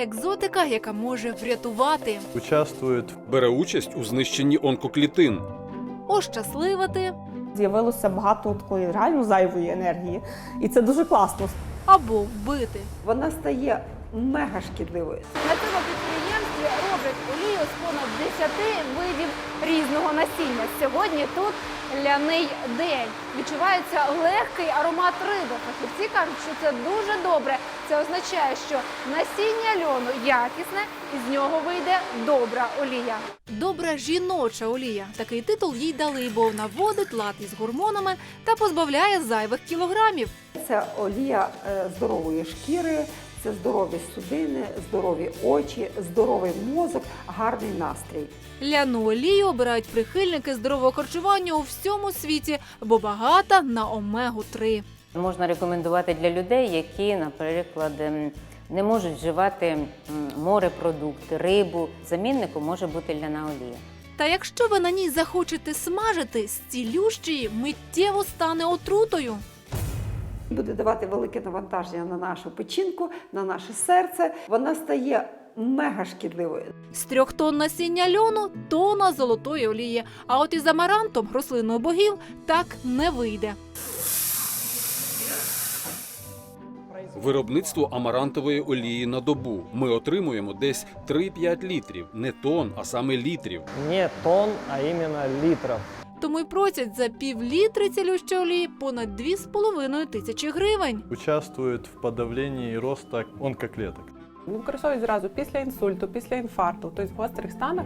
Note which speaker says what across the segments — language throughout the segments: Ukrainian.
Speaker 1: Екзотика, яка може врятувати,
Speaker 2: Участвует
Speaker 3: Бере участь у знищенні онкоклітин.
Speaker 1: ощасливити
Speaker 4: З'явилося багато такої реально зайвої енергії, і це дуже класно.
Speaker 1: або вбити.
Speaker 5: Вона стає мега шкідливою.
Speaker 6: На цьому підприємстві роблять олію з понад 10 видів різного насіння. Сьогодні тут ляний день. Відчувається легкий аромат риби. Фахівці кажуть, що це дуже добре. Це означає, що насіння льону якісне і з нього вийде добра олія.
Speaker 1: Добра жіноча олія. Такий титул їй дали, бо наводить лад із гормонами та позбавляє зайвих кілограмів.
Speaker 5: Це олія е, здорової шкіри, це здорові судини, здорові очі, здоровий мозок, гарний настрій.
Speaker 1: Ляну олію обирають прихильники здорового харчування у всьому світі, бо багата на омегу 3
Speaker 7: Можна рекомендувати для людей, які, наприклад, ем, не можуть вживати морепродукти, рибу. Замінником може бути ляна олія.
Speaker 1: Та якщо ви на ній захочете смажити, з цілющої миттєво стане отрутою.
Speaker 5: Буде давати велике навантаження на нашу печінку, на наше серце. Вона стає мега шкідливою.
Speaker 1: З трьох тонн насіння льону тона золотої олії. А от із амарантом рослинного богів так не вийде.
Speaker 3: Виробництво амарантової олії на добу. Ми отримуємо десь 3-5 літрів, не тонн, а саме літрів.
Speaker 8: Не тонн, а именно литров.
Speaker 1: Тому й просять за пів літри цілющої олії понад 2,5 тисячі гривень.
Speaker 2: участвует в подавлении роста онкоклеток.
Speaker 9: Використовують зразу після інсульту, після інфаркту, тобто в гострих станах.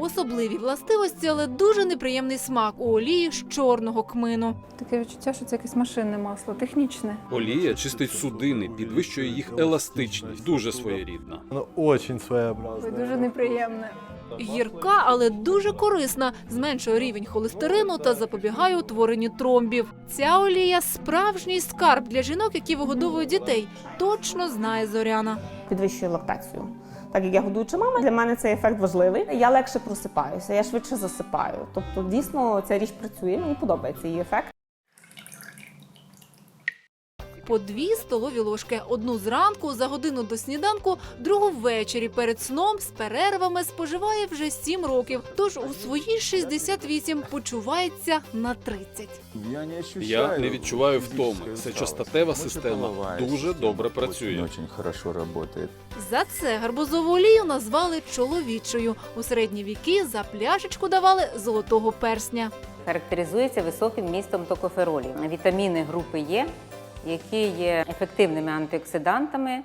Speaker 1: Особливі властивості, але дуже неприємний смак у олії з чорного кмину.
Speaker 10: Таке відчуття, що це якесь машинне масло, технічне.
Speaker 3: Олія чистить судини, підвищує їх еластичність. Дуже своєрідна.
Speaker 2: Оно очень
Speaker 10: Ой, дуже неприємне.
Speaker 1: Гірка, але дуже корисна, зменшує рівень холестерину та запобігає утворенню тромбів. Ця олія справжній скарб для жінок, які вигодовують дітей. Точно знає Зоряна.
Speaker 4: Підвищує лактацію. Так як я годуюча мама, для мене цей ефект важливий. Я легше просипаюся, я швидше засипаю. Тобто, дійсно, ця річ працює, мені подобається її ефект.
Speaker 1: По дві столові ложки. Одну зранку за годину до сніданку, другу ввечері перед сном з перервами споживає вже 7 років. Тож у свої 68 почувається на 30.
Speaker 11: Я не.
Speaker 3: Я не відчуваю втоми. Сечостатева система дуже добре працює.
Speaker 11: Очень хорошо работает.
Speaker 1: За це гарбузову олію назвали чоловічою. У середні віки за пляшечку давали золотого персня.
Speaker 7: Характеризується високим вмістом токоферолів. Вітаміни групи Е, які є ефективними антиоксидантами.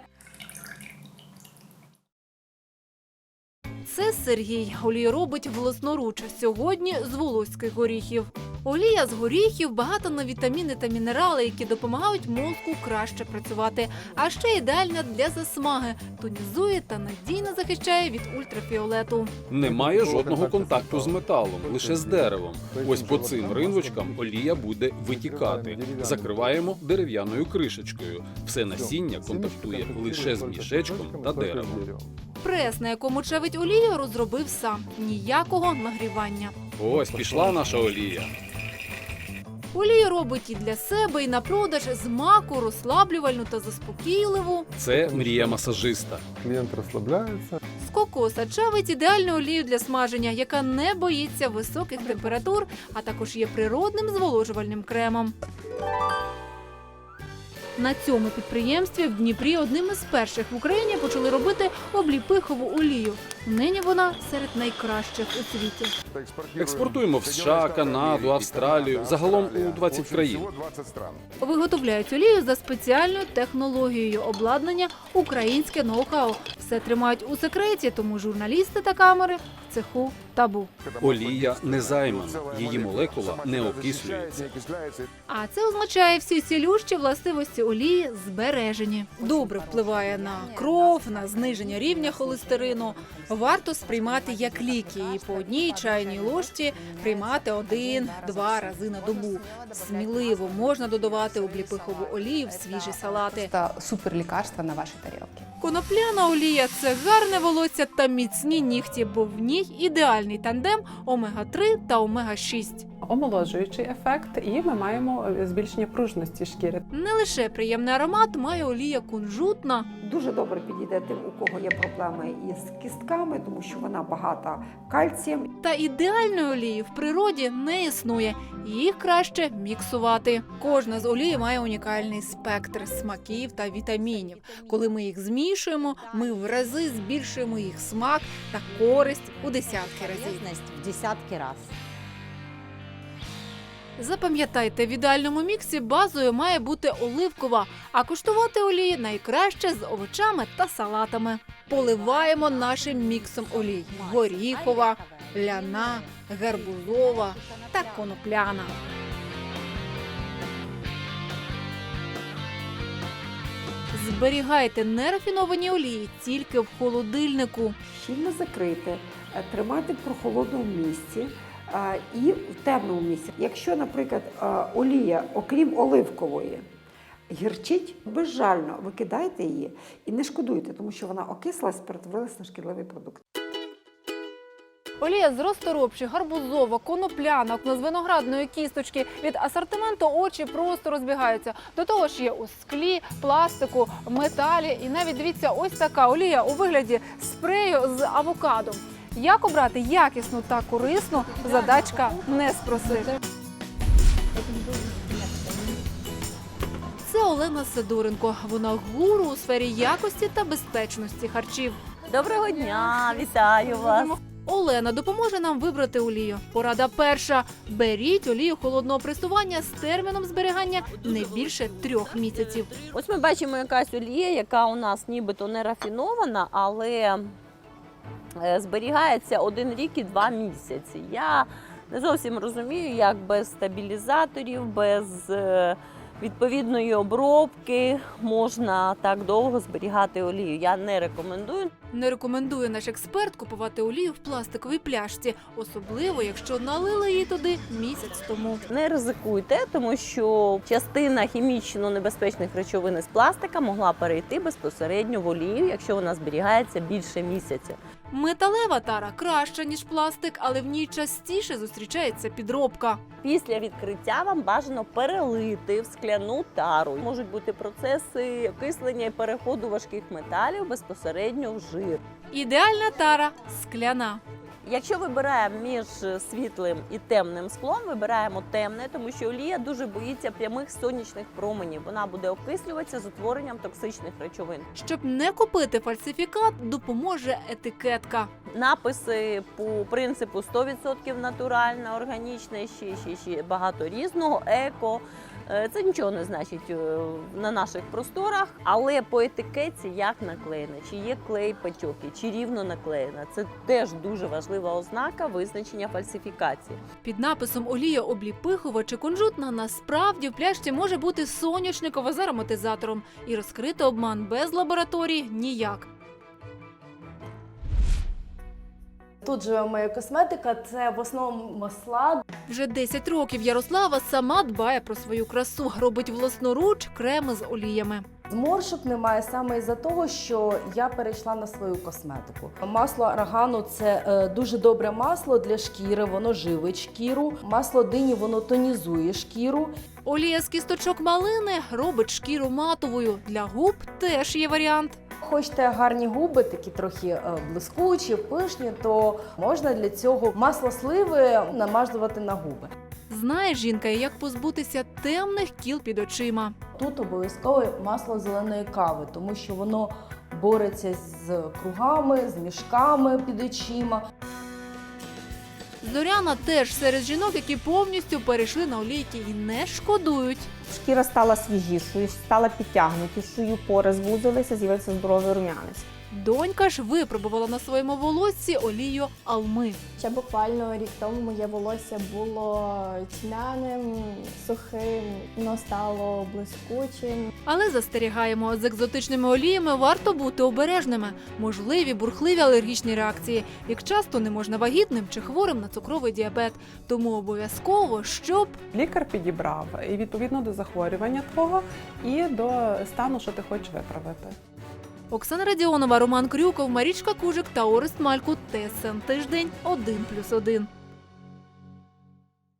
Speaker 1: Це Сергій. Олій робить власноруч. Сьогодні з волоських горіхів. Олія з горіхів багата на вітаміни та мінерали, які допомагають мозку краще працювати. А ще ідеальна для засмаги, тонізує та надійно захищає від ультрафіолету.
Speaker 3: Немає жодного контакту з металом, лише з деревом. Ось по цим ринвочкам олія буде витікати. Закриваємо дерев'яною кришечкою. Все насіння контактує лише з мішечком та деревом.
Speaker 1: Прес, на якому чавить олію, розробив сам. Ніякого нагрівання.
Speaker 3: Ось пішла наша олія.
Speaker 1: Олію робить і для себе, і на продаж з маку, розслаблювальну та заспокійливу.
Speaker 3: Це мрія масажиста.
Speaker 2: Клієнт розслабляється.
Speaker 1: З кокоса чавить ідеальну олію для смаження, яка не боїться високих температур, а також є природним зволожувальним кремом. На цьому підприємстві в Дніпрі одним із перших в Україні почали робити обліпихову олію. Нині вона серед найкращих у світі.
Speaker 3: Експортуємо в США, Канаду, Австралію, загалом у 20 країн.
Speaker 1: Виготовляють олію за спеціальною технологією обладнання українське ноу-хау. Все тримають у секреті, тому журналісти та камери в цеху табу.
Speaker 3: Олія не займана, її молекула не окислюється.
Speaker 1: А це означає, всі цілющі властивості олії збережені. Добре впливає на кров, на зниження рівня холестерину. Варто сприймати як ліки і по одній чайній ложці приймати один-два рази на добу. Сміливо можна додавати обліпихову олію в свіжі салати.
Speaker 10: Це супер лікарство на ваші тарілки.
Speaker 1: Конопляна олія це гарне волосся та міцні нігті, бо в ній ідеальний тандем омега 3 та омега 6
Speaker 9: омолоджуючий ефект, і ми маємо е, збільшення пружності шкіри.
Speaker 1: Не лише приємний аромат має олія кунжутна,
Speaker 5: Дуже добре підійде тим, у кого є проблеми із кістками, тому що вона багата кальцієм.
Speaker 1: Та ідеальної олії в природі не існує. Їх краще міксувати. Кожна з олій має унікальний спектр смаків та вітамінів. Коли ми їх змішуємо, ми в рази збільшуємо їх смак та користь у десятки разів.
Speaker 12: в десятки раз.
Speaker 1: Запам'ятайте, в ідеальному міксі базою має бути оливкова, а куштувати олії найкраще з овочами та салатами. Поливаємо нашим міксом олій: горіхова, ляна, гарбузова та конопляна. Зберігайте нерафіновані олії тільки в холодильнику.
Speaker 5: Щільно закрити, тримати в прохолодному місці і в темному місці. Якщо, наприклад, олія, окрім оливкової, гірчить, безжально викидайте її і не шкодуйте, тому що вона окислась, перетворилась на шкідливий продукт.
Speaker 1: Олія з розторопші, гарбузова, конопляна, з виноградної кісточки. Від асортименту очі просто розбігаються. До того ж є у склі, пластику, металі. І навіть дивіться, ось така олія у вигляді спрею з авокадо. Як обрати якісну та корисну, задачка не спроси. Це Олена Сидоренко. Вона гуру у сфері якості та безпечності харчів.
Speaker 12: Доброго дня, вітаю вас.
Speaker 1: Олена допоможе нам вибрати олію. Порада перша: беріть олію холодного пресування з терміном зберігання не більше трьох місяців.
Speaker 12: Ось ми бачимо якась олія, яка у нас нібито не рафінована, але зберігається один рік і два місяці. Я не зовсім розумію, як без стабілізаторів, без е, відповідної обробки можна так довго зберігати олію. Я не рекомендую.
Speaker 1: Не рекомендує наш експерт купувати олію в пластиковій пляшці, особливо якщо налили її туди місяць тому.
Speaker 12: Не ризикуйте, тому що частина хімічно небезпечних речовин із пластика могла перейти безпосередньо в олію, якщо вона зберігається більше місяця.
Speaker 1: Металева тара краща ніж пластик, але в ній частіше зустрічається підробка.
Speaker 12: Після відкриття вам бажано перелити в скляну тару. Можуть бути процеси окислення і переходу важких металів безпосередньо в жир.
Speaker 1: Ідеальна тара скляна.
Speaker 12: Якщо вибираємо між світлим і темним склом, вибираємо темне, тому що олія дуже боїться прямих сонячних променів. Вона буде окислюватися з утворенням токсичних речовин.
Speaker 1: Щоб не купити фальсифікат, допоможе етикетка.
Speaker 12: Написи по принципу 100% натуральна, органічна, ще, ще, ще багато різного, еко. Е, Це нічого не значить е, на наших просторах, але по етикетці як наклеєно, чи є клей патьоки, чи рівно наклеєна. Це теж дуже важлива ознака визначення фальсифікації.
Speaker 1: Під написом олія обліпихова чи кунжутна насправді в пляшці може бути соняшникова з ароматизатором. І розкрити обман без лабораторії ніяк.
Speaker 13: Тут живе моя косметика, це в основному масла.
Speaker 1: Вже 10 років Ярослава сама дбає про свою красу, робить власноруч креми з оліями.
Speaker 13: Зморшок немає саме із-за того, що я перейшла на свою косметику. Масло арагану це е, дуже добре масло для шкіри, воно живить шкіру. Масло дині воно тонізує шкіру.
Speaker 1: Олія з кісточок малини робить шкіру матовою. Для губ теж є варіант.
Speaker 13: Хочете гарні губи, такі трохи е, блискучі, пишні, то можна для цього масло сливи намазувати на губи.
Speaker 1: Знає жінка, як позбутися темних кіл під очима.
Speaker 13: Тут обов'язково масло зеленої кави, тому що воно бореться з кругами, з мішками під очима.
Speaker 1: Зоряна теж серед жінок, які повністю перейшли на олійки і не шкодують.
Speaker 4: Шкіра стала свіжішою, стала підтягнутішою, пори звузилися, з'явився здоровий рум'янець.
Speaker 1: Донька ж випробувала на своєму волоссі олію алми.
Speaker 13: Ще буквально рік тому моє волосся було тьмяним, сухим, воно стало блискучим.
Speaker 1: Але застерігаємо, з екзотичними оліями варто бути обережними. Можливі бурхливі алергічні реакції, як часто не можна вагітним чи хворим на цукровий діабет. Тому обов'язково, щоб
Speaker 9: Лікар підібрав і відповідно до захворювання твого і до стану, що ти хочеш виправити.
Speaker 1: Оксана Радіонова, Роман Крюков, Марічка Кужик та Орест Мальку. ТСН тиждень 1+,1.